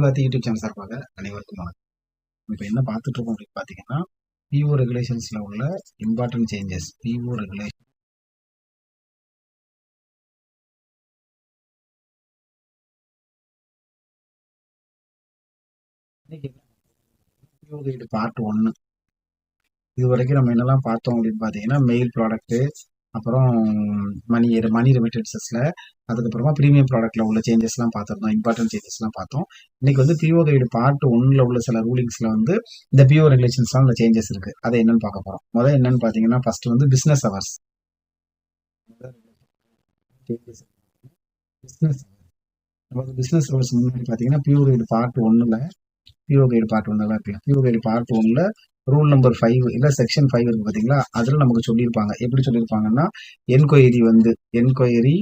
செல்வாத்தி YouTube channel சார்பாக அனைவருக்கும் வணக்கம். இப்போ என்ன பார்த்துட்டு இருக்கோம் அப்படின்னு பார்த்தீங்கன்னா பிஓ ரெகுலேஷன்ஸில் உள்ள important changes PO regulation part ஒன்று இது வரைக்கும் நம்ம என்னெல்லாம் பார்த்தோம் அப்படின்னு பார்த்தீங்கன்னா மெயில் ப்ராடக்ட்டு அப்புறம் மணி மணி ரெமிட்டன்சஸில் அதுக்கப்புறமா ப்ரீமியம் ப்ராடக்ட்டில் உள்ள சேஞ்சஸ்லாம் பார்த்துருந்தோம் இம்பார்ட்டன்ட் சேஞ்சஸ்லாம் பார்த்தோம். இன்னைக்கு வந்து பிஓ கைடு பார்ட் ஒன்றில் உள்ள சில ரூலிங்ஸில் வந்து இந்த பிஓ ரெகுலேஷன்ஸ்லாம் உள்ள சேஞ்சஸ் இருக்குது அதை என்னன்னு பார்க்க போகிறோம் முதல்ல என்னன்னு பார்த்தீங்கன்னா ஃபர்ஸ்ட் வந்து பிஸ்னஸ் அவர்ஸ் பிஸ்னஸ் நமக்கு பிஸ்னஸ் அவர்ஸ் முன்னாடி பார்த்தீங்கன்னா பியூர் கைடு பார்ட் ஒன்றில் பிஓ கைடு பார்ட் ஒன்றில் இருக்கலாம். பியூர் கைடு பார்ட் ஒன்றில் ரூல் நம்பர் ஃபைவ் இல்லை செக்ஷன் ஃபைவ் இருக்கு பார்த்தீங்களா அதில் நமக்கு சொல்லியிருப்பாங்க. எப்படி சொல்லியிருப்பாங்கன்னா என்கொயரி வந்து என்கொயரி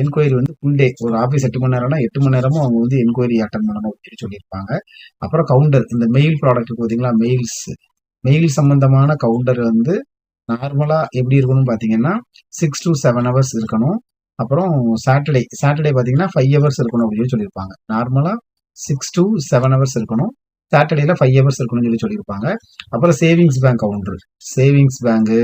என்கொயரி வந்து ஃபுல் டே ஒரு ஆஃபீஸ் எட்டு மணி நேரம்னா எட்டு மணி நேரமும் அவங்க வந்து என்கொயரி அட்டன் பண்ணணும் அப்படின்னு சொல்லியிருப்பாங்க. அப்புறம் கவுண்டர் இந்த மெயில் ப்ராடக்ட் பார்த்தீங்களா மெயில்ஸ் மெயில் சம்பந்தமான கவுண்டர் வந்து நார்மலாக எப்படி இருக்கணும்னு பார்த்தீங்கன்னா சிக்ஸ் டு செவன் ஹவர்ஸ் இருக்கணும். அப்புறம் சாட்டர்டே சாட்டர்டே பார்த்தீங்கன்னா ஃபைவ் ஹவர்ஸ் இருக்கணும் அப்படின்னு சொல்லியிருப்பாங்க. நார்மலாக சிக்ஸ் டு செவன் ஹவர்ஸ் இருக்கணும். சாட்டர்டேல ஃபைவ் ஹவர்ஸ் இருக்கணும்னு சொல்லி சொல்லியிருப்பாங்க. அப்புறம் savings bank counter savings bank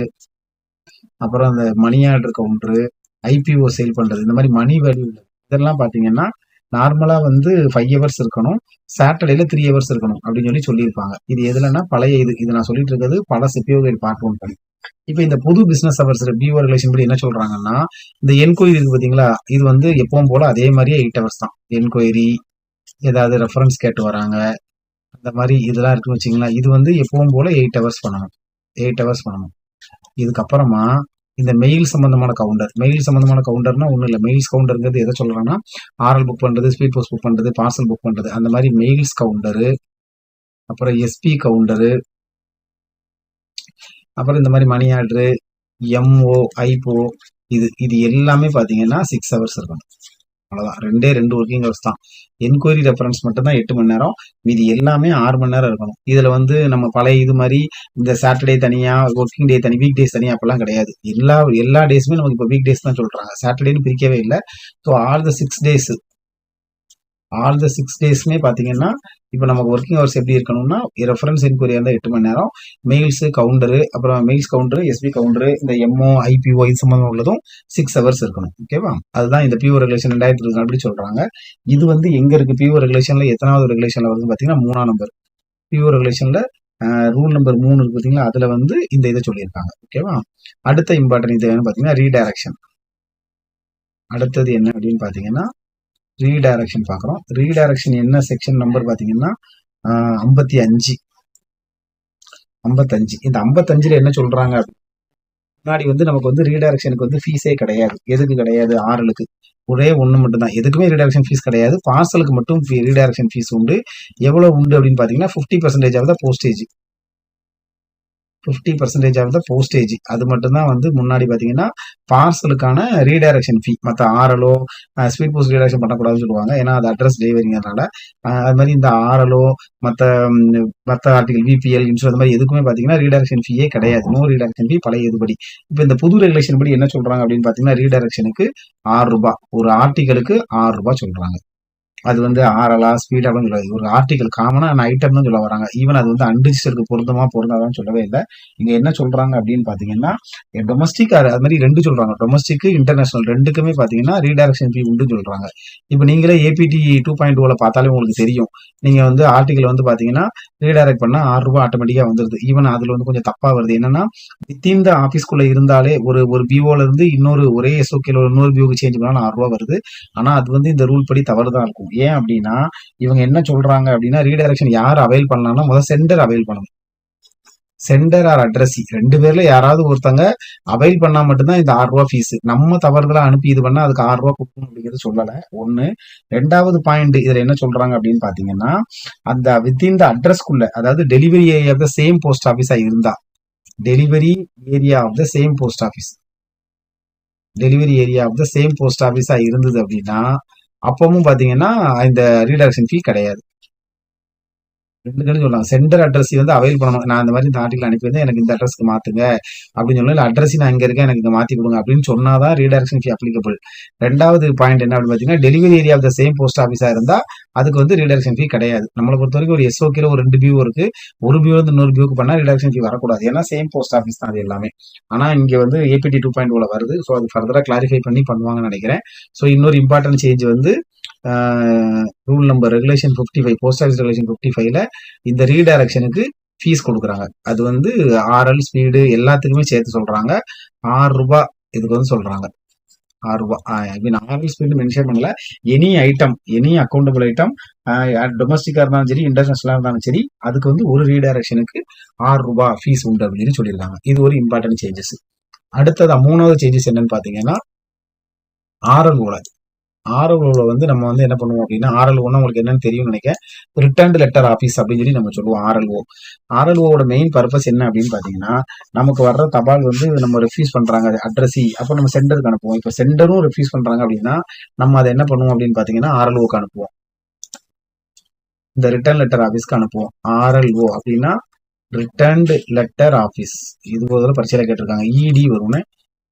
அப்புறம் அந்த money order counter IPO sale பண்ணுறது இந்த மாதிரி மணி வேல்யூ இதெல்லாம் பார்த்தீங்கன்னா நார்மலாக வந்து ஃபைவ் ஹவர்ஸ் இருக்கணும். சாட்டர்டேல த்ரீ ஹவர்ஸ் இருக்கணும் அப்படின்னு சொல்லி சொல்லியிருப்பாங்க. இது எதுலன்னா பழைய இது இது நான் சொல்லிட்டு இருக்கிறது பல சிபிஓ பார்ட் ஒன் பண்ணி இப்போ இந்த புது பிசினஸ் ஹவர்ஸ் பிஓ ரிலேஷன் படி என்ன சொல்றாங்கன்னா இந்த என்கொயரி இருக்கு பார்த்தீங்களா இது வந்து எப்பவும் போல அதே மாதிரியே எயிட் ஹவர்ஸ் தான். என்கொயரி ஏதாவது ரெஃபரன்ஸ் கேட்டு வராங்க இந்த மாதிரி இதெல்லாம் இருக்குன்னு வச்சிங்களேன் இது வந்து எப்பவும் போல எயிட் ஹவர்ஸ் பண்ணணும். எயிட் ஹவர்ஸ் பண்ணணும். இதுக்கப்புறமா இந்த மெயில் சம்பந்தமான கவுண்டர் மெயில் சம்பந்தமான கவுண்டர்னா ஒன்றும் இல்லை. மெயில்ஸ் கவுண்டருங்கிறது எதை சொல்கிறேன்னா ஆர்எல் புக் பண்ணுறது ஸ்பீட் போஸ்ட் புக் பண்ணுறது பார்சல் புக் பண்ணுறது அந்த மாதிரி மெயில்ஸ் கவுண்டரு அப்புறம் எஸ்பி கவுண்டரு அப்புறம் இந்த மாதிரி மணி ஆர்டரு எம்ஓ ஐபோ இது இது எல்லாமே பார்த்தீங்கன்னா சிக்ஸ் ஹவர்ஸ் இருக்கும் அவ்வளோதான் ரெண்டே ரெண்டு ஒர்க்கிங் ஹவர்ஸ் தான். என்கொயரி ரெஃபரன்ஸ் மட்டும் தான் எட்டு மணி நேரம். மீதி எல்லாமே ஆறு மணி நேரம் இருக்கணும். இதில் வந்து நம்ம பழைய இது மாதிரி இந்த சாட்டர்டே தனியாக ஒர்க்கிங் டே தனி வீக் டேஸ் தனியாக அப்பெல்லாம் கிடையாது. எல்லா எல்லா டேஸுமே நமக்கு இப்போ வீக் டேஸ் தான் சொல்கிறாங்க சாட்டர்டேன்னு பிரிக்கவே இல்லை. So all the six days all the six டேஸ்மே பார்த்தீங்கன்னா இப்போ நமக்கு ஒர்க்கிங் ஹவர்ஸ் எப்படி இருக்கணும்னா ரெஃபரன்ஸ் என்கொயரி இருந்தால் எட்டு மணி நேரம் மெயில்ஸு கவுண்டரு அப்புறம் மெயில்ஸ் கவுண்டரு எஸ்பி கவுண்டரு இந்த எம்ஓ ஐபிஓ இது சம்மந்தம் உள்ளதும் சிக்ஸ் ஹவர்ஸ் இருக்கணும். ஓகேவா அதுதான் இந்த பியூ ரெகுலேஷன் ரெண்டாயிரத்தி இருபது அப்படி சொல்கிறாங்க இது வந்து எங்கே இருக்குது பியூ ரெகுலேஷனில் எத்தனாவது ரெகுலேஷனில் வருதுன்னு பார்த்தீங்கன்னா மூணாம் நம்பர் பியூ ரெகுலேஷனில் ரூல் நம்பர் மூணு இருக்கு பார்த்தீங்களா அதில் வந்து இந்த இதை சொல்லியிருக்காங்க. ஓகேவா அடுத்த இம்பார்ட்டன் இது என்னன்னு பார்த்தீங்கன்னா ரீடைரக்ஷன் அடுத்தது என்ன அப்படின்னு பார்த்தீங்கன்னா ரீடைரக்ஷன் பார்க்குறோம் ரீடைரக்ஷன் என்ன செக்ஷன் நம்பர் பார்த்தீங்கன்னா ஐம்பத்தி அஞ்சு. ஐம்பத்தஞ்சு இந்த ஐம்பத்தஞ்சில் என்ன சொல்கிறாங்க முன்னாடி வந்து நமக்கு வந்து ரீடைரக்ஷனுக்கு வந்து ஃபீஸே கிடையாது. எதுக்கு கிடையாது? ஆறுலுக்கு ஒரே ஒன்று மட்டும்தான். எதுக்குமே ரீடைரக்ஷன் ஃபீஸ் கிடையாது. பார்சலுக்கு மட்டும் ரீடைரக்ஷன் ஃபீஸ் உண்டு. எவ்வளோ உண்டு அப்படின்னு பார்த்தீங்கன்னா fifty percentage of the postage fifty percentage of the postage அது மட்டும்தான் வந்து முன்னாடி பார்த்தீங்கன்னா பார்சலுக்கான ரீடைரக்ஷன் ஃபீ மற்ற ஆர்எலோ ஸ்பீட் போஸ்ட் ரீடைரக்ஷன் பண்ணக்கூடாதுன்னு சொல்லுவாங்க. ஏன்னா அது அட்ரஸ் டெலிவரிங்கிறனால அது மாதிரி இந்த ஆர்எலோ மற்ற மற்ற ஆர்டிகல் விபிஎல் இன்சூரன்ஸ் அந்த மாதிரி எதுக்குமே பார்த்தீங்கன்னா ரீடைரக்ஷன் ஃபீயே கிடையாது. நோ ரீடைரக்ஷன் ஃபீ பழைய இதுபடி இப்போ இந்த புது ரெகுலேஷன் படி என்ன சொல்றாங்க அப்படின்னு பார்த்தீங்கன்னா ரீடைரக்ஷனுக்கு ஆறு ரூபாய். ஒரு ஆர்டிகளுக்கு ஆறு ரூபாய் சொல்றாங்க. அது வந்து ஆறலா ஸ்பீடாகவும் சொல்லுவாங்க ஒரு ஆர்டிகல் காமனான ஐட்டம் தான் சொல்ல வராங்க. ஈவன் அது வந்து அன்ரிஜிஸ்டருக்கு பொருந்தமாக பொருந்தாதான்னு சொல்லவே இல்லை. இங்கே என்ன சொல்கிறாங்க அப்படின்னு பார்த்தீங்கன்னா டொமஸ்டிக் அது மாதிரி ரெண்டு சொல்கிறாங்க டொமஸ்டிக் இன்டர்நேஷனல் ரெண்டுக்குமே பார்த்தீங்கன்னா ரீடைரக்ஷன் ஃபீ உண்டு சொல்கிறாங்க இப்போ நீங்களே ஏபிடி டூ பாயிண்ட் டூவில் பார்த்தாலே உங்களுக்கு தெரியும். நீங்கள் வந்து ஆர்டிகல் வந்து பார்த்தீங்கன்னா ரீடைரக்ட் பண்ணால் ஆறு ரூபா ஆட்டோமேட்டிக்காக வந்துருது. ஈவன் அதில் வந்து கொஞ்சம் தப்பாக வருது. என்னன்னா வித்தின் த ஆஃபீஸ்க்குள்ளே இருந்தாலே ஒரு ஒரு பிஓல இருந்து இன்னொரு ஒரே எஸ்ஓகேல இன்னொரு பிஓக்கு சேஞ்ச் பண்ணாலும் ஆறு ரூபா வருது. ஆனால் அது வந்து இந்த ரூல் படி தவறு தான் இருக்கும். ஏன் அப்படின்னா இவங்க என்ன சொல்றாங்க அப்படின்னா ரீடைரக்ஷன் யார் அவைல் பண்ணலாம்னா முதல் சென்டர் அவைல் பண்ணணும். சென்டர் ஆர் அட்ரஸ் ரெண்டு பேர்ல யாராவது ஒருத்தங்க அவைல் பண்ணா மட்டும்தான் இந்த ஆறு ரூபா ஃபீஸ் நம்ம தவறுதலா அனுப்பி இது பண்ணா அதுக்கு ஆறு ரூபா கொடுக்கணும் அப்படிங்கிறது சொல்லல. ஒண்ணு ரெண்டாவது பாயிண்ட் இதுல என்ன சொல்றாங்க அப்படின்னு பாத்தீங்கன்னா அந்த வித்தின் த அட்ரஸ்க்குள்ள அதாவது delivery area of the same post ஆஃபீஸா இருந்தா delivery area of the same post office delivery area of the same post ஆஃபீஸா இருந்தது அப்படின்னா அப்பவும் பாத்தீங்கன்னா இந்த ரீடைரக்ஷன் ஃபீ கிடையாது. ரெண்டு சொல்லலாம். சென்டர் அட்ரஸ் வந்து அவைல் பண்ணணும். நான் இந்த மாதிரி இந்த ஆர்டிகல் அனுப்பி எனக்கு இந்த அட்ரஸ்க்கு மாத்துங்க. அப்படின்னு சொல்லி அட்ரஸ் நான் இங்கே இருக்கேன். எனக்கு இங்க மாத்தி கொடுங்க அப்படின்னு சொன்னாதான் ரீடைரக்ஷன் ஃபீ அப்ளிகபிள் ரெண்டாவது பாயிண்ட் என்ன அப்படின்னு பார்த்தீங்கன்னா delivery area of the same post ஆஃபீஸாக இருந்தால் அதுக்கு வந்து ரீடைரக்ஷன் ஃபீ கிடையாது. நம்மளை பொறுத்த வரைக்கும் ஒரு எஸ்ஓகேல ஒரு ரெண்டு வியூ இருக்கு. ஒரு வியூ வந்து இன்னொரு வியூக்கு பண்ணால் ரீடைரக்ஷன் ஃபீ வரக்கூடாது. ஏன்னா சேம் போஸ்ட் ஆஃபீஸ் தான் அது எல்லாமே. ஆனால் இங்கே வந்து ஏபிடி டூ பாயிண்ட் வருது. ஸோ அது ஃபர்தராக கிளாரிஃபை பண்ணி பண்ணுவாங்கன்னு நினைக்கிறேன். ஸோ இன்னொரு இம்பார்ட்டன்ட் சேஞ்ச் வந்து rule number regulation fifty five post office regulation fifty ஃபைவ்ல இந்த ரீடைரக்ஷனுக்கு ஃபீஸ் கொடுக்குறாங்க. அது வந்து ஆர்எல் ஸ்பீடு எல்லாத்துக்குமே சேர்த்து சொல்றாங்க. ஆறு ரூபாய் இதுக்கு வந்து சொல்றாங்க. ஆறு ரூபாய் I mean RL speed mention பண்ணல. Any item any accountable item டொமஸ்டிக்காக இருந்தாலும் சரி இன்டர்நேஷனலாக இருந்தாலும் சரி அதுக்கு வந்து ஒரு ரீடைரக்ஷனுக்கு ஆறு ரூபாய் ஃபீஸ் உண்டு அப்படின்னு சொல்லியிருக்காங்க. இது ஒரு இம்பார்ட்டன்ட் சேஞ்சஸ் அடுத்தது மூணாவது சேஞ்சஸ் என்னன்னு பாத்தீங்கன்னா ஆர்எல் ஓல ஆர்எல்ஓல வந்து நம்ம வந்து என்ன பண்ணுவோம் அப்படின்னா ஆர்எல்ஓன்னா உங்களுக்கு என்னன்னு தெரியும்னு நினைக்க ரிட்டர்ன் லெட்டர் ஆஃபீஸ் அப்படின்னு சொல்லி நம்ம சொல்லுவோம் ஆர்எல்ஓ. ஆர்எல்ஓட மெயின் பர்பஸ் என்ன அப்படின்னு பார்த்தீங்கன்னா நமக்கு வர்ற தபால் வந்து நம்ம ரெஃப்யூஸ் பண்ணுறாங்க அட்ரஸி அப்போ நம்ம சென்டருக்கு அனுப்புவோம். இப்போ சென்டரும் ரெஃப்யூஸ் பண்ணுறாங்க அப்படின்னா நம்ம அதை என்ன பண்ணுவோம் அப்படின்னு பார்த்தீங்கன்னா ஆர்எல்ஓக்கு அனுப்புவோம். இந்த ரிட்டர்ன் லெட்டர் ஆஃபீஸ்க்கு அனுப்புவோம். ஆர்எல்ஓ அப்படின்னா ரிட்டர்ன்டு லெட்டர் ஆஃபீஸ் இது போதில் பரிசையில் கேட்டிருக்காங்க. இடி வரும்னு.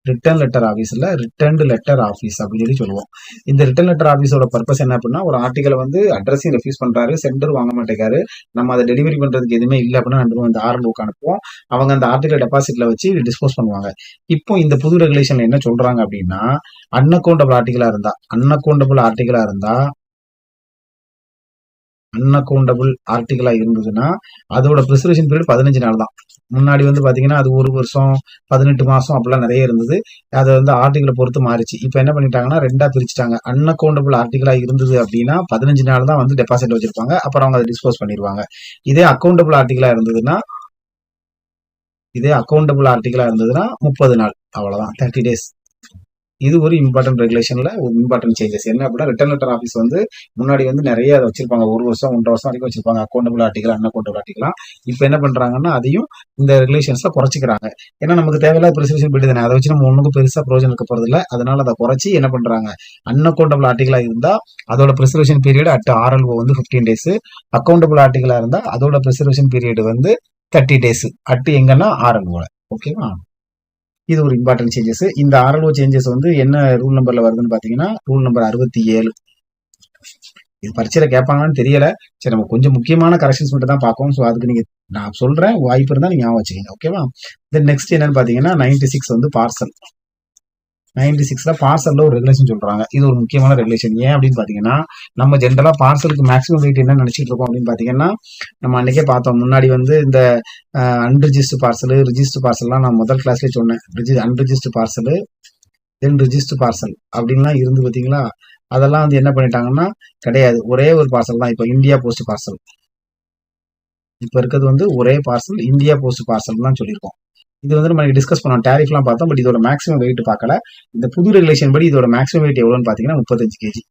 ரிட்டர்ன் லெட்டர் ஆஃபீஸில் ரிட்டர்ன்டு லெட்டர் ஆஃபீஸ் அப்படின்னு சொல்லி சொல்லுவோம். இந்த ரிட்டர்ன் லெட்டர் ஆஃபீஸோட பர்பஸ் என்ன அப்படின்னா ஒரு ஆர்டிகளை வந்து அட்ரஸையும் ரெஃப்யூஸ் பண்ணுறாரு சென்டர் வாங்க மாட்டேங்காரு நம்ம அதை டெலிவரி பண்ணுறதுக்கு எதுவுமே இல்லை அப்படின்னா அனுப்புவோம் இந்த புக் அனுப்புவோம். அவங்க அந்த ஆர்டிகல் டெபாசிட்ல வச்சு டிஸ்போஸ் பண்ணுவாங்க. இப்போ இந்த புது ரெகுலேஷன்ல என்ன சொல்றாங்க அப்படின்னா அன்அக்கௌண்டபிள் ஆர்டிகலா இருந்தா அன்அக்கௌண்டபிள் ஆர்டிகலா இருந்தா அன்அக்கௌண்டபிள் ஆர்டிகலாக இருந்ததுன்னா அதோட ப்ரிசர்வேஷன் பீரியட் பதினஞ்சு நாள் தான். முன்னாடி வந்து பார்த்தீங்கன்னா அது ஒரு வருஷம் பதினெட்டு மாதம் அப்படிலாம் நிறைய இருந்தது. அதை வந்து ஆர்டிகளை பொறுத்து மாறிச்சு. இப்போ என்ன பண்ணிட்டாங்கன்னா ரெண்டா பிரிச்சுட்டாங்க. அன்அக்கௌண்டபிள் ஆர்டிகலா இருந்தது அப்படின்னா பதினஞ்சு நாள் தான் வந்து டெபாசிட் வச்சிருப்பாங்க. அப்புறம் அவங்க அதை டிஸ்போஸ் பண்ணிடுவாங்க இதே அக்கௌண்டபிள் ஆர்டிகலா இருந்ததுன்னா இதே அக்கௌண்டபிள் ஆர்டிகலா இருந்ததுன்னா முப்பது நாள். அவ்வளோதான் தேர்ட்டி டேஸ் இது ஒரு இம்பார்ட்டன்ட் ரெகுலேஷன்ல ஒரு இம்பார்ட்டன்ட் சேஞ்சஸ் என்ன அப்படின்னா ரிட்டர்ன் லெட்டர் ஆஃபீஸ் வந்து முன்னாடி வந்து நிறைய அதை வச்சிருப்பாங்க. ஒரு வருஷம் ஒன்றரை வருஷம் வரைக்கும் வச்சிருப்பாங்க. அக்கௌண்டபிள் ஆர்டிகல் அன்அக்கௌண்டபிள் ஆர்டிகலாம் இப்போ என்ன பண்றாங்கன்னா அதையும் இந்த ரெகுலேஷன்ஸ்ல குறைச்சிக்கிறாங்க. ஏன்னா நமக்கு தேவையில்லாத ப்ரிசர்வேஷன் பீரியட் தானே. அதை வச்சு நம்ம ஒன்றுக்கும் பெருசா ப்ரோஜனம் இருக்க போறது இல்லை. அதனால அதை குறைச்சி என்ன பண்றாங்க? அன்அக்கௌண்டபிள் ஆர்டிகலா இருந்தா அதோட ப்ரிசர்வேஷன் பீரியட் அட் ஆர்எல்ஓ வந்து ஃபிஃப்டீன் டேஸ் அக்கௌண்டபிள் ஆர்டிகலா இருந்தா அதோட ப்ரிசர்வேஷன் பீரியட் வந்து தேர்ட்டி டேஸ் அட்டு எங்கன்னா ஆர்எல்ஓல ஓகேவா இது ஒரு இம்பார்ட்டன்ட் சேஞ்சஸ் இந்த ஆர்எல்ஓ சேஞ்சஸ் வந்து என்ன ரூல் நம்பர்ல வருதுன்னு பாத்தீங்கன்னா ரூல் நம்பர் அறுபத்தி ஏழு. இது பரீட்சையில கேட்பாங்களான்னு தெரியல. சரி நம்ம கொஞ்சம் முக்கியமான கரெக்ஷன்ஸ் மட்டும் தான் பார்ப்போம் ஸோ அதுக்கு நீங்க நான் சொல்றேன் வாய்ப்பு இருந்தா நீங்க ஞாபகம் வச்சுக்கோங்க. ஓகேவா தென் நெக்ஸ்ட் என்னன்னு பாத்தீங்கன்னா நைன்டி சிக்ஸ் வந்து பார்சல் நைன்டி சிக்ஸ்ல பார்சல்ல ஒரு ரெகுலேஷன் சொல்றாங்க. இது ஒரு முக்கியமான ரெகுலேஷன் ஏன் அப்படின்னு பாத்தீங்கன்னா நம்ம ஜென்ரலா பார்சலுக்கு மேக்ஸிமம் வெயிட் என்ன நினைச்சிட்டு இருக்கோம் அப்படின்னு பாத்தீங்கன்னா நம்ம அன்னைக்கே பார்த்தோம். முன்னாடி வந்து இந்த அன்ரிஜிஸ்டர் பார்சல் ரிஜிஸ்டர் பார்சல்லாம் நான் முதல் கிளாஸ்லேயே சொன்னேன். Riji unregister parcel then register parcel அப்படின்லாம் இருந்து பார்த்தீங்களா அதெல்லாம் வந்து என்ன பண்ணிட்டாங்கன்னா கிடையாது. ஒரே ஒரு பார்சல் தான். இப்போ இந்தியா போஸ்ட் பார்சல் இப்போ இருக்கிறது வந்து ஒரே பார்சல் இந்தியா போஸ்ட் பார்சல் தான் சொல்லியிருக்கோம். இது வந்து நம்ம டிஸ்கஸ் பண்ணோம். டேரிஃப்லாம் பார்த்தோம் பட் இதோட மேக்ஸிமம் வெயிட் பார்க்கல. இந்த புது ரெகுலேஷன் படி இதோட மேக்ஸிமம் வெயிட் எவ்வளோன்னு பார்த்தீங்கன்னா முப்பத்தஞ்சு கேஜி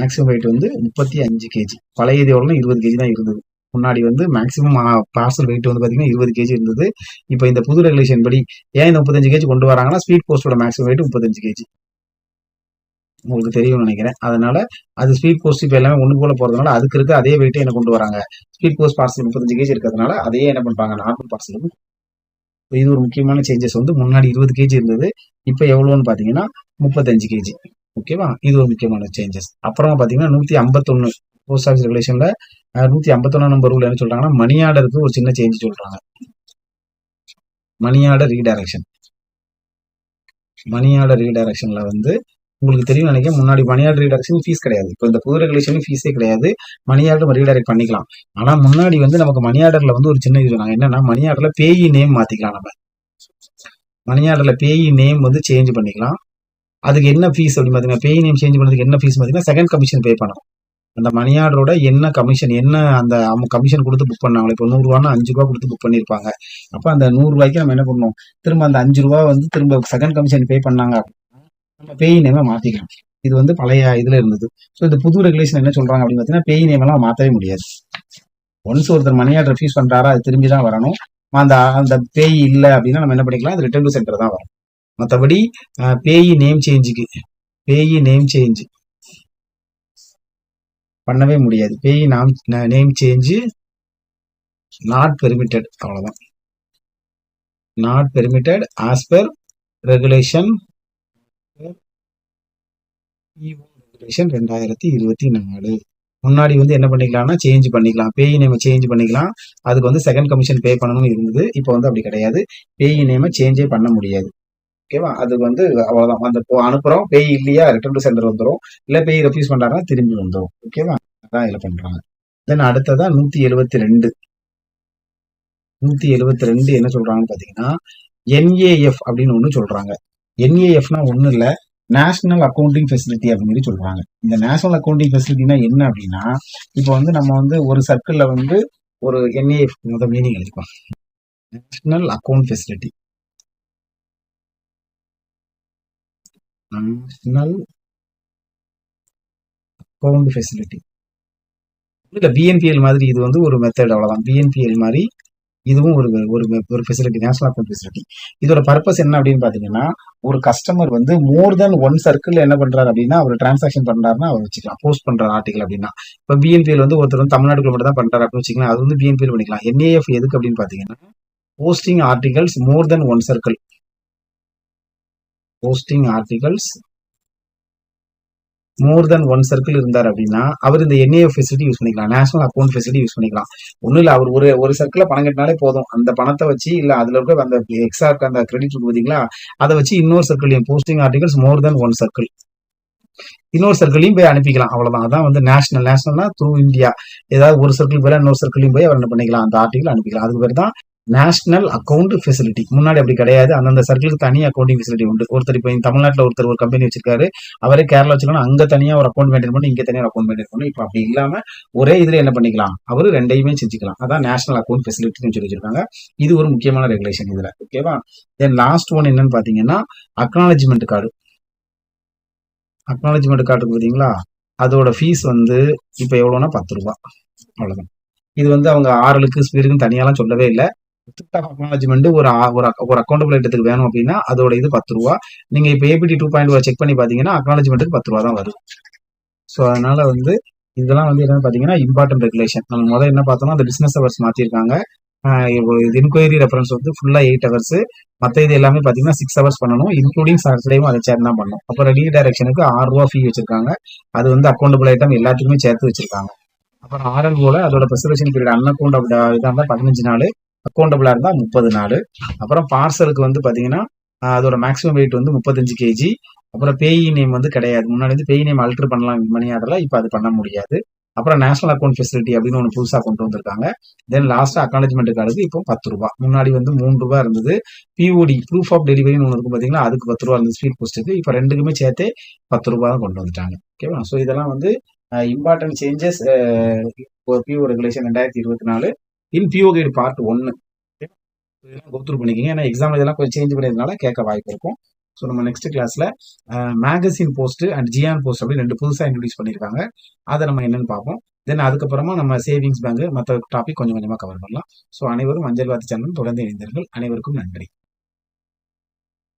மேக்ஸிமம் வெயிட் வந்து முப்பத்தி அஞ்சு கேஜி பழைய இது எவ்வளோனா இருபது கேஜி தான் இருந்தது. முன்னாடி வந்து மேக்ஸிமம் பார்சல் வெயிட் வந்து பார்த்தீங்கன்னா இருபது கேஜி இருந்தது. இப்போ இந்த புது ரெகுலேஷன் படி ஏன் இந்த முப்பத்தஞ்சு கேஜி கொண்டு வராங்கன்னா ஸ்பீட் போஸ்டோட மேக்ஸிமம் வெயிட் முப்பத்தஞ்சு கேஜி உங்களுக்கு தெரியும்னு நினைக்கிறேன். அதனால அது ஸ்பீட் போஸ்ட் இப்போ எல்லாமே ஒன்று போல போகிறதுனால அதுக்கு இருக்க அதே வெயிட்டே என்ன கொண்டு வராங்க. ஸ்பீட் போஸ்ட் பார்சல் முப்பத்தஞ்சு கேஜி இருக்கிறதுனால அதையே என்ன பண்ணுறாங்க நார்மல் பார்சலுக்கு இது ஒரு முக்கியமான சேஞ்சஸ் வந்து முன்னாடி இருபது கேஜி இருந்தது. இப்போ எவ்வளோன்னு பார்த்தீங்கன்னா முப்பத்தஞ்சு கேஜி ஓகேவா இது ஒரு முக்கியமான சேஞ்சஸ் அப்புறமா பார்த்தீங்கன்னா நூற்றி ஐம்பத்தொன்று போஸ்ட் ஆஃபீஸ் ரெகுலேஷனில் நூற்றி ஐம்பத்தொன்னு நம்பர் ரூல் என்ன சொல்கிறாங்கன்னா மணி ஆர்டருக்கு ஒரு சின்ன சேஞ்ச் சொல்கிறாங்க money order redirection money order ரீடைரக்ஷனில் வந்து உங்களுக்கு தெரியும் நினைக்கிறேன். முன்னாடி மணி ஆர்டர் ஃபீஸ் கிடையாது. இப்போ இந்த புது ரெகுலேஷனும் ஃபீஸே கிடையாது. மணி ஆர்டர் ரீடைரக்ட் பண்ணிக்கலாம். ஆனால் முன்னாடி வந்து நமக்கு மணி வந்து ஒரு சின்ன இது சொன்னாங்க. என்னன்னா மணி பேயி நேம் மாற்றிக்கலாம் நம்ம. மணி பேயி நேம் வந்து சேஞ்ச் பண்ணிக்கலாம். அதுக்கு என்ன ஃபீஸ் அப்படின்னு பார்த்தீங்கன்னா பேய் நேம் சேஞ்ச் பண்ணதுக்கு என்ன ஃபீஸ் பார்த்தீங்கன்னா செகண்ட் கமிஷன் பே பண்ணணும். அந்த மணி ஆர்டரோட என்ன கமிஷன் என்ன அந்த அவங்க கமிஷன் கொடுத்து புக் பண்ணாங்களோ இப்போ நூறுரூவானா அஞ்சு ரூபா கொடுத்து புக் பண்ணியிருப்பாங்க. அப்போ அந்த நூறுரூவாய்க்கு நம்ம என்ன பண்ணணும்? திரும்ப அந்த அஞ்சு ரூபா வந்து திரும்ப செகண்ட் கமிஷன் பே பண்ணாங்க நம்ம பேய் நேமை மாத்திக்கலாம். இது வந்து பழைய இதுல இருந்தது. ஸோ இந்த புது ரெகுலேஷன் என்ன சொல்றாங்க அப்படின்னு பார்த்தீங்கன்னா பேய் நேம் எல்லாம் மாற்றவே முடியாது. ஒன்ஸ் ஒருத்தர் மணி ஆர்டர் ரிஃப்யூஸ் பண்றாரா அது திரும்பி தான் வரணும். அந்த அந்த பேய் இல்லை அப்படின்னா நம்ம என்ன பண்ணிக்கலாம் அது ரிட்டர்ன் சென்டர் தான் வரும் மற்றபடி பேய் நேம் சேஞ்சுக்கு பேய் நேம் சேஞ்சு பண்ணவே முடியாது. பேய் நாம் நேம் சேஞ்சு நாட் பெர்மிட்டட் அவ்வளோதான் not permitted as per regulation ரெண்டாயிரத்தி இருபத்தி நாலு. முன்னாடி வந்து என்ன பண்ணிக்கலாம்னா சேஞ்ச் பண்ணிக்கலாம். பேய் நேமை சேஞ்ச் பண்ணிக்கலாம். அதுக்கு வந்து செகண்ட் கமிஷன் பே பண்ணணும்னு இருந்தது. இப்போ வந்து அப்படி கிடையாது. பேய் நேமை சேஞ்சே பண்ண முடியாது. ஓகேவா அதுக்கு வந்து அவ்வளோதான் அந்த இப்போ பேய் இல்லையா? ரிட்டர்ன் டு சென்டர் வந்துடும் இல்லை பேய் ரெஃப்யூஸ் பண்ணுறாங்கன்னா திரும்பி வந்துடும் ஓகேவா அதான் இதில் பண்ணுறாங்க தென் அடுத்ததான் நூற்றி எழுபத்தி ரெண்டு. நூற்றி எழுபத்தி ரெண்டு என்ன சொல்கிறாங்கன்னு பார்த்தீங்கன்னா என்ஏஎஃப் அப்படின்னு ஒன்று சொல்கிறாங்க என்ஏஎஃப்னா ஒன்றும் இல்லை. நேஷனல் அக்கௌண்டிங் ஃபெசிலிட்டி அப்படின்னு சொல்றாங்க. இந்த நேஷனல் அக்கௌண்டிங் ஃபெசிலிட்டினா என்ன அப்படின்னா இப்போ வந்து நம்ம வந்து ஒரு சர்க்கிள்ல வந்து ஒரு NAF meaning எழுதிப்போம் national account facility national account facility இல்லை பிஎன்பிஎல் மாதிரி இது வந்து ஒரு மெத்தட் அவ்வளோதான் பிஎன்பிஎல் மாதிரி இதுவும் ஒரு ஒரு ஒரு ஃபெசிலிட்டி நேஷனல் அக்கௌண்ட் ஃபெசிலிட்டி இதோட பர்பஸ் என்ன அப்படின்னு பார்த்தீங்கன்னா ஒரு கஸ்டமர் வந்து மோர் தென் ஒன் சர்க்கிள் என்ன பண்றாரு அப்படின்னா அவர் டிரான்சாக்ஷன் பண்றாருன்னா அவர் வச்சுக்கலாம். போஸ்ட் பண்ணுற ஆர்டிகல் அப்படின்னா. இப்போ பிஎன்பிஎல் வந்து ஒருத்தர் வந்து தமிழ்நாட்டுக்குள்ள மட்டும் தான் பண்றாரு அப்படின்னு வச்சுக்கலாம் அது வந்து பிஎன்பிஎல் பண்ணிக்கலாம். என்ஏஎஃப் எதுக்கு அப்படின்னு பார்த்தீங்கன்னா posting articles more than one circle posting articles more than one circle இருந்தார் அப்படின்னா அவர் இந்த என்ஏஎஃப் ஃபெசிலிட்டி யூஸ் பண்ணிக்கலாம். நேஷனல் அக்கௌண்ட் ஃபெசிலிட்டி யூஸ் பண்ணிக்கலாம். ஒன்றும் இல்லை அவர் ஒரு ஒரு சர்க்கிளில் பணம் கட்டினாலே போதும். அந்த பணத்தை வச்சு இல்லை அதில் இருக்க அந்த எக்ஸ்ட்ரா அந்த கிரெடிட் இருக்கு பார்த்தீங்களா அதை வச்சு இன்னொரு சர்க்கிளையும் posting articles more than one circle இன்னொரு சர்க்கிளையும் போய் அனுப்பிக்கலாம். அவ்வளோதான் அதான் வந்து நேஷனல் நேஷனல்னா த்ரூ இந்தியா ஏதாவது ஒரு சர்க்கிள் போய் இன்னொரு சர்க்கிளையும் போய் அவர் என்ன பண்ணிக்கலாம் அந்த ஆர்டிகல் அனுப்பிக்கலாம். அதுக்கு பேர் தான் நேஷனல் அக்கௌண்ட் ஃபெசிலிட்டி முன்னாடி அப்படி கிடையாது. அந்தந்த சர்க்கிளுக்கு தனி அக்கௌண்டிங் ஃபெசிலிட்டி உண்டு. ஒருத்தர் இப்போ தமிழ்நாட்டில் ஒருத்தர் ஒரு கம்பெனி வச்சிருக்காரு. அவரே கேரளா வச்சுக்கணும் அங்க தனியாக ஒரு அக்கௌண்ட் மெயின்டைன் பண்ணி இங்கே தனியாக ஒரு அக்கௌண்ட் மெயின்டைன் பண்ணி இப்போ அப்படி இல்லாமல் ஒரே இதில் என்ன பண்ணிக்கலாம்? அவர் ரெண்டையுமே செஞ்சுக்கலாம். அதான் நேஷனல் அக்கௌண்ட் ஃபெசிலிட்டின்னு சொல்லி வச்சிருக்காங்க. இது ஒரு முக்கியமான ரெகுலேஷன் இதில். ஓகேவா தென் லாஸ்ட் ஒன் என்னன்னு பார்த்தீங்கன்னா அக்னாலஜ்மெண்ட் கார்டு அக்னாலஜ்மெண்ட் கார்டு பார்த்தீங்களா அதோட ஃபீஸ் வந்து இப்போ எவ்வளோனா பத்து ரூபா. அவ்வளோதான் இது வந்து அவங்க ஆறுகளுக்கு ஸ்பீடுக்கு தனியாலாம் சொல்லவே இல்லை. அக்னாலஜ்மெண்ட் ஒரு ஒரு அக்கௌண்டபிள் இடத்துக்கு வேணும் அப்படின்னா அதோட இது பத்து ரூபா. நீங்க இப்போ ஏபிடி டூ பாயிண்ட் செக் பண்ணி பாத்தீங்கன்னா அக்னாலஜ்மெண்ட்டுக்கு பத்து ரூபா தான் வருது ஸோ அதனால வந்து இதெல்லாம் வந்து என்னன்னு பாத்தீங்கன்னா இம்பார்ட்டன்ட் ரெகுலேஷன் நம்ம முதல்ல என்ன பார்த்தோம்னா அந்த பிசினஸ் அவர்ஸ் மாத்திருக்காங்க. இன்கொயரி ரெஃபரன்ஸ் வந்து ஃபுல்லா எயிட் ஹவர்ஸ் மற்ற இது எல்லாமே பாத்தீங்கன்னா சிக்ஸ் ஹவர்ஸ் பண்ணணும். இன்க்ளூடிங் சாட்டர்டேவும் அதை சேர்ந்து தான் பண்ணணும். அப்புறம் ரீடைரக்ஷனுக்கு ஆறு ரூபா ஃபீ வச்சிருக்காங்க. அது வந்து அக்கௌண்டபிள் ஐட்டம் எல்லாத்துக்குமே சேர்த்து வச்சிருக்காங்க. அப்புறம் ஆர்எல் போல அதோட ப்ரிசர்வேஷன் பீரியட் அன்அக்கௌண்ட் இதாக இருந்தால் பதினஞ்சு நாள். அக்கௌண்டபிளா இருந்தால் முப்பது நாள் அப்புறம் பார்சலுக்கு வந்து பார்த்தீங்கன்னா அதோட மேக்ஸிமம் வெயிட் வந்து முப்பத்தஞ்சு கேஜி அப்புறம் பேய் நேம் வந்து கிடையாது. முன்னாடி வந்து பேய் நேம் அல்ட்ரு பண்ணலாம் மணி ஆர்டரில் இப்போ அது பண்ண முடியாது. அப்புறம் நேஷனல் அக்கௌண்ட் ஃபெசிலிட்டி அப்படின்னு ஒன்று புதுசாக கொண்டு வந்திருக்காங்க. தென் லாஸ்ட் அக்னாலஜ்மெண்ட் கார்டுக்கு இப்போ பத்து ரூபா. முன்னாடி வந்து மூணு ரூபா இருந்தது. பிஓடி ப்ரூஃப் ஆஃப் டெலிவரின்னு ஒன்று இருக்கும் பார்த்தீங்கன்னா அதுக்கு பத்து ரூபா இருந்தது ஸ்பீட் போஸ்ட்டுக்கு இப்போ ரெண்டுக்குமே சேர்த்தே பத்து ரூபா தான் கொண்டு வந்துட்டாங்க. ஓகேவா ஸோ இதெல்லாம் வந்து இம்பார்ட்டன்ட் சேஞ்சஸ் பிஓ ரெகுலேஷன் ரெண்டாயிரத்தி இருபத்தி நாலு. இன் பியூ கைடு பார்ட் ஒன்று இதெல்லாம் கோத்ரூ பண்ணிக்கிங்க. ஏன்னா எக்ஸாம் இதெல்லாம் கொஞ்சம் சேஞ்ச் பண்ணியதுனால கேட்க வாய்ப்பு இருக்கும். ஸோ நம்ம நெக்ஸ்ட் கிளாஸில் magazine post and Gyan post அப்படின்னு ரெண்டு புதுசாக இன்ட்ரடியூஸ் பண்ணியிருக்காங்க அதை நம்ம என்னன்னு பார்ப்போம். தென் அதுக்கப்புறமா நம்ம சேவிங்ஸ் பேங்க் மற்ற டாபிக் கொஞ்சம் கொஞ்சமாக கவர் பண்ணலாம். ஸோ அனைவரும் மஞ்சள் வாத்தி சேனல் தொடர்ந்து இணைந்தீர்கள் அனைவருக்கும் நன்றி.